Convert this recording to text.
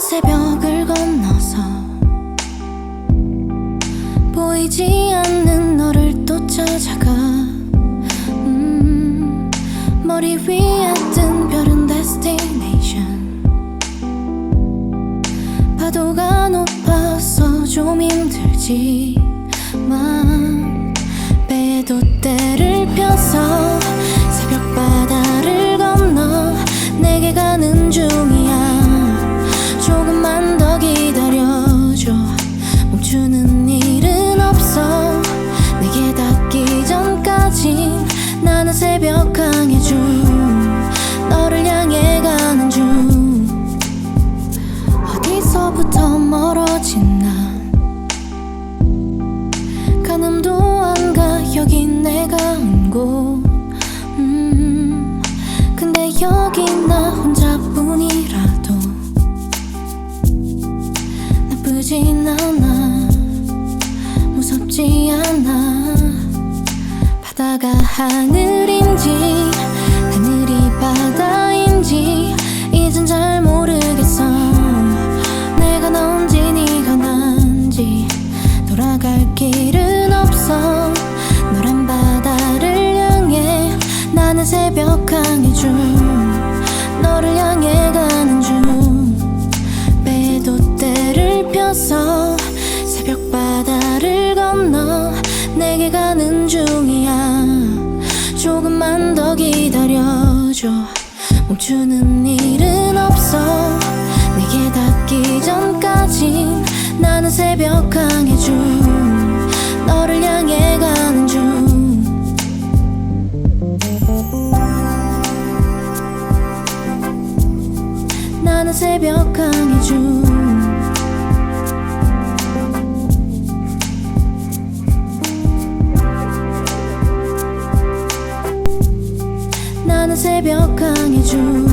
새벽을 건너서 보이지 않는 너를 또 찾아가. 음, 머리 위에 뜬 별은 destination. 파도가 높아서 좀 힘들지만 배도 때를 가늠도 안 가. 여기 내가 온곳. 음, 근데 여기 나 혼자뿐이라도 나쁘진 않아. 무섭지 않아. 바다가 하늘인지 새벽 강의 중 너를 향해 가는 중 배도 때를 펴서 새벽 바다를 건너 내게 가는 중이야. 조금만 더 기다려줘. 멈추는 일은 없어. 내게 닿기 전까지 나는 새벽 강의 중 너를 향해 새벽 강의 중. 나는 새벽 강의 중